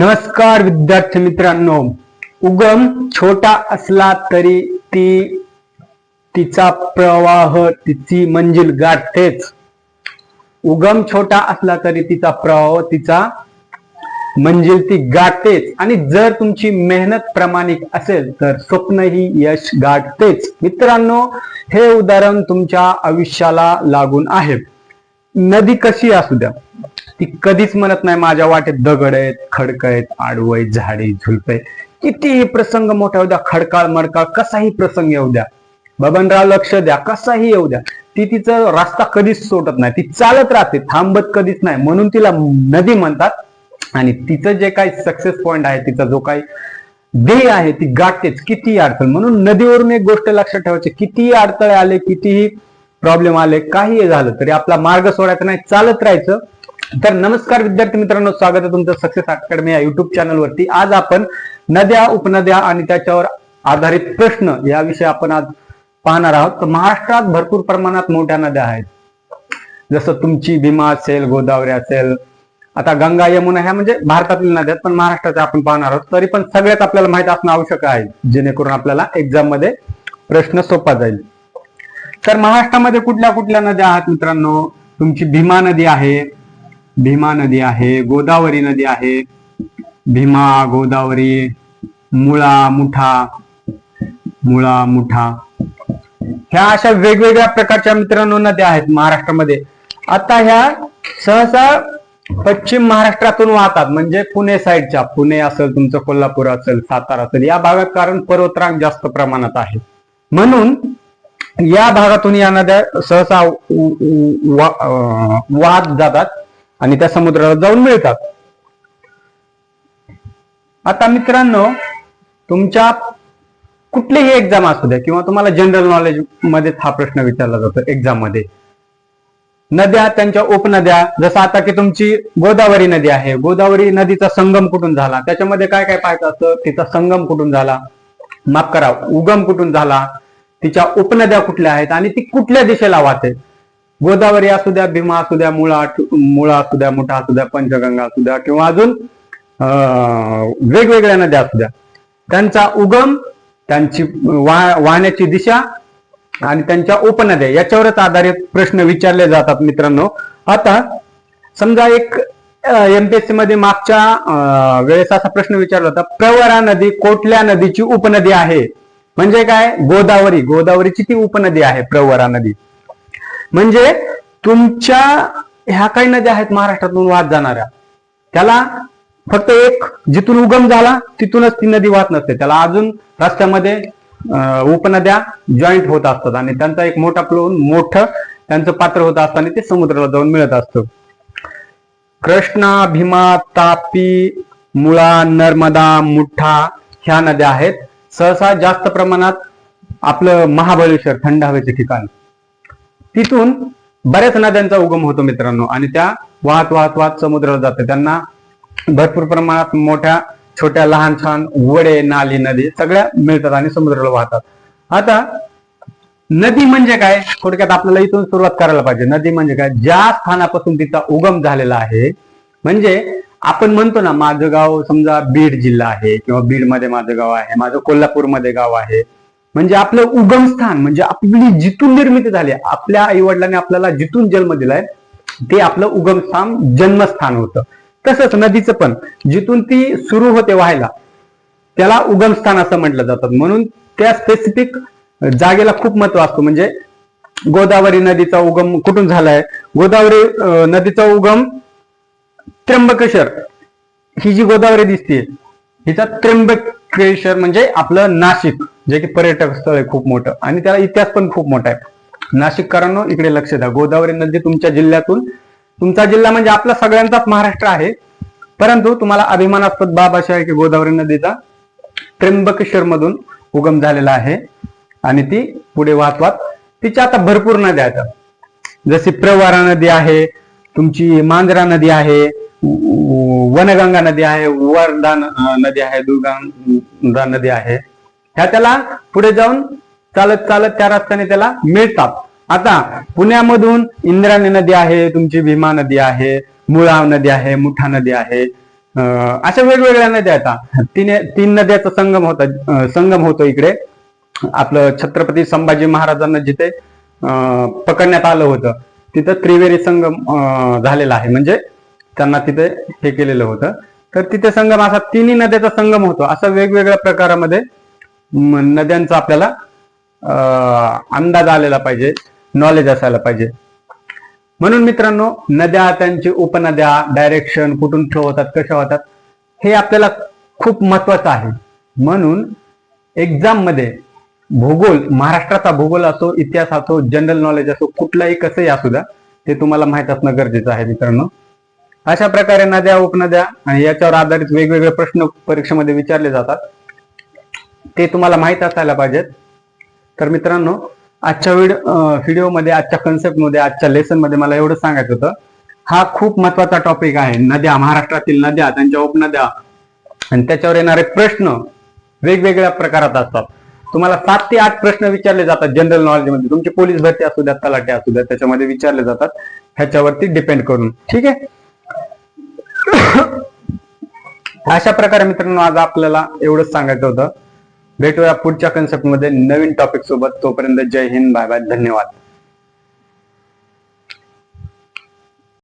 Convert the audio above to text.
नमस्कार विद्यार्थी मित्रांनो. उगम छोटा असला तरी ती तिचा प्रवाह तिची मंजिल गाठतेच. उगम छोटा असला तरी तिचा प्रवाह तिचा मंजिल ती गाठतेच. आणि जर तुमची मेहनत प्रामाणिक असेल तर स्वप्नही यश गाठतेच. मित्रांनो हे उदाहरण तुमच्या आयुष्याला लागून आहे. नदी कशी असू द्या? ती कधीच म्हणत नाही माझ्या वाटेत दगड आहेत खडक आहेत आडवय आहेत झाडे झुलपे कितीही प्रसंग मोठा येऊ द्या खडकाळ मडकाळ कसाही प्रसंग येऊ द्या बबनराव लक्ष द्या कसाही येऊ द्या ती तिचं रस्ता कधीच सोडत नाही ती चालत राहते थांबत कधीच नाही म्हणून तिला नदी म्हणतात. आणि तिचं जे काही सक्सेस पॉइंट आहे तिचा जो काही ध्येय आहे ती गाठतेच कितीही अडचण. म्हणून नदीवरून एक गोष्ट लक्षात ठेवायची कितीही अडथळे आले कितीही प्रॉब्लेम आले काही झालं तरी आपला मार्ग सोडायचा नाही चालत राहायचं. तर नमस्कार विद्यार्थी मित्रांनो स्वागत आहे तुमचं सक्सेस अकॅडमी या युट्यूब चॅनलवरती आज आपण नद्या उपनद्या आणि त्याच्यावर आधारित प्रश्न याविषयी आपण आज पाहणार आहोत. तर महाराष्ट्रात भरपूर प्रमाणात मोठ्या नद्या आहेत. जसं तुमची भीमा असेल गोदावरी असेल आता गंगा यमुना ह्या म्हणजे भारतातील नद्या आहेत पण महाराष्ट्राच्या आपण पाहणार आहोत. तरी पण सगळ्यात आपल्याला माहीत असणं आवश्यक आहे जेणेकरून आपल्याला एक्झाममध्ये प्रश्न सोपा जाईल. तर महाराष्ट्रामध्ये कुठल्या कुठल्या नद्या आहेत मित्रांनो? तुमची भीमा नदी आहे भीमा नदी आहे गोदावरी नदी आहे. भीमा गोदावरी मुळा मुठा मुळा मुठा. ह्या अशा वेगवेगळ्या प्रकारच्या मित्रांनो नद्या आहेत महाराष्ट्रामध्ये. आता ह्या सहसा पश्चिम महाराष्ट्रातून वाहतात म्हणजे पुणे साईडच्या. पुणे असेल तुमचं कोल्हापूर असेल सातारा असेल या भागात कारण पर्वतरांग जास्त प्रमाणात आहे. म्हणून या भागातून या नद्या सहसा वा- अं, वाहत जातात. आणि त्या समुद्राला जाऊन मिळतात. आता मित्रांनो तुमच्या कुठलीही एक्झाम असू द्या किंवा तुम्हाला जनरल नॉलेजमध्ये हा प्रश्न विचारला जातो एक्झाममध्ये. नद्या त्यांच्या उपनद्या जसं आता की तुमची गोदावरी नदी आहे. गोदावरी नदीचा संगम कुठून झाला? त्याच्यामध्ये काय काय पाहायचं असतं? तिचा संगम कुठून झाला? माफ करा उगम कुठून झाला? तिच्या उपनद्या कुठल्या आहेत? आणि ती कुठल्या दिशेला वाहते? गोदावरी असू द्या भीमा असू द्या मुळा मुळा असू द्या मुठा असू द्या पंचगंगा असू द्या किंवा अजून अं, वेगवेगळ्या नद्या असू द्या. त्यांचा उगम त्यांची वाहण्याची दिशा आणि त्यांच्या उपनद्या याच्यावरच आधारित प्रश्न विचारले जातात मित्रांनो. आता समजा एक एमपीएससी मध्ये मागच्या वेळेस असा प्रश्न विचारला होता प्रवरा नदी कोटल्या नदीची उपनदी आहे. म्हणजे काय? गोदावरी. गोदावरीची ती उपनदी आहे प्रवरा नदी? म्हणजे तुमच्या ह्या काही नद्या आहेत महाराष्ट्रातून वाहत जाणाऱ्या. त्याला फक्त एक जिथून उगम झाला तिथूनच ती नदी वाहत नसते. त्याला अजून रस्त्यामध्ये अं, उपनद्या जॉईंट होत असतात आणि त्यांचा एक मोठा प्लून मोठं त्यांचं पात्र होत असतं आणि ते समुद्राला जाऊन मिळत असतं. कृष्णा भीमा तापी मुळा नर्मदा मुठा ह्या नद्या आहेत. सहसा जास्त प्रमाणात आपलं महाबळेश्वर थंड हवेचे ठिकाण. तिथून बऱ्याच नद्यांचा उगम होतो मित्रांनो. आणि त्या वाहत वाहत वाहत समुद्राला जाते. त्यांना भरपूर प्रमाणात मोठ्या छोट्या लहान छान वडे नाली नदी सगळ्या मिळतात आणि समुद्राला वाहतात. आता नदी म्हणजे काय? थोडक्यात आपल्याला इथून सुरुवात करायला पाहिजे. नदी म्हणजे काय? ज्या स्थानापासून तिचा उगम झालेला आहे म्हणजे आपण म्हणतो ना माझं गाव समजा बीड जिल्हा आहे किंवा बीडमध्ये माझं गाव आहे माझं कोल्हापूरमध्ये गाव आहे. म्हणजे आपलं उगम स्थान म्हणजे आपली जिथून निर्मिती झाली आपल्या आई वडिलांनी आपल्याला जिथून जन्म दिलाय ते आपलं उगम स्थान जन्मस्थान होतं. तसंच नदीचं पण जिथून ती सुरू होते व्हायला त्याला उगम स्थान असं म्हटलं जातं. म्हणून त्या स्पेसिफिक जागेला खूप महत्त्व असतो. म्हणजे गोदावरी नदीचा उगम कुठून झालाय? गोदावरी नदीचा उगम त्र्यंबकेश्वर. ही जी गोदावरी दिसते हिचा त्र्यंबकेश्वर म्हणजे आपलं नाशिक. जे की पर्यटक स्थळ आहे खूप मोठं. आणि त्याला इतिहास पण खूप मोठा आहे. नाशिककरांनो इकडे लक्ष द्या. गोदावरी नदी तुमच्या जिल्ह्यातून तुमचा जिल्हा म्हणजे आपला सगळ्यांचाच महाराष्ट्र आहे. परंतु तुम्हाला अभिमानास्पद बाब अशी आहे की गोदावरी नदीचा त्र्यंबकेश्वर मधून उगम झालेला आहे. आणि ती पुढे वाहत वाहत तिच्या आता भरपूर नद्या आहेत. जशी प्रवारा नदी आहे तुमची मांजरा नदी आहे वनगंगा नदी आहे वर्धा नदी आहे दुर्गा नदी आहे. ह्या त्याला पुढे जाऊन चालत चालत त्या रस्त्याने त्याला मिळतात. आता पुण्यामधून इंद्रायणी नदी आहे तुमची भीमा नदी आहे मुळा नदी आहे मुठा नदी आहे अशा वेगवेगळ्या नद्या येतात तीन तीन नद्याचा संगम होता संगम होतो इकडे. आपलं छत्रपती संभाजी महाराजांना जिथे पकडण्यात आलं होतं तिथं त्रिवेणी संगम अं, झालेला आहे. म्हणजे त्यांना तिथे हे केलेलं होतं. तर तिथे संगम असा तिन्ही नद्याचा संगम होतो. असा वेगवेगळ्या प्रकारामध्ये नद्यांचा आपल्याला अं, अंदाज आलेला पाहिजे नॉलेज असायला पाहिजे. म्हणून मित्रांनो नद्या त्यांची उपनद्या डायरेक्शन कुठून फ्लो होतात कशा होतात हे आपल्याला खूप महत्वाचं आहे. म्हणून एक्झाममध्ये भूगोल महाराष्ट्राचा भूगोल असो इतिहास असो जनरल नॉलेज असो कुठलाही कसंही असू द्या ते तुम्हाला माहीत असणं गरजेचं आहे मित्रांनो. अशा प्रकारे नद्या उपनद्या आणि याच्यावर आधारित वेगवेगळे प्रश्न परीक्षेमध्ये विचारले जातात. ते तुम्हाला माहीत असायला पाहिजेत. तर मित्रांनो आजच्या व्हिडिओमध्ये आजच्या कन्सेप्टमध्ये आजच्या लेसनमध्ये मला एवढं सांगायचं होतं. हा खूप महत्त्वाचा टॉपिक आहे. नद्या महाराष्ट्रातील नद्या त्यांच्या उपनद्या. आणि त्याच्यावर येणारे प्रश्न वेगवेगळ्या प्रकारात असतात. तुम्हाला सात ते आठ प्रश्न विचारले जातात जनरल नॉलेजमध्ये तुमची पोलीस भरती असू द्या तलाटे असू द्या त्याच्यामध्ये विचारले जातात. ह्याच्यावरती डिपेंड करून. ठीक आहे? अशा प्रकारे मित्रांनो आज आपल्याला एवढंच सांगायचं होतं. भेटूया पुढच्या कन्सेप्टमध्ये नवीन टॉपिक सोबत. तोपर्यंत जय हिंद बाय बाय धन्यवाद.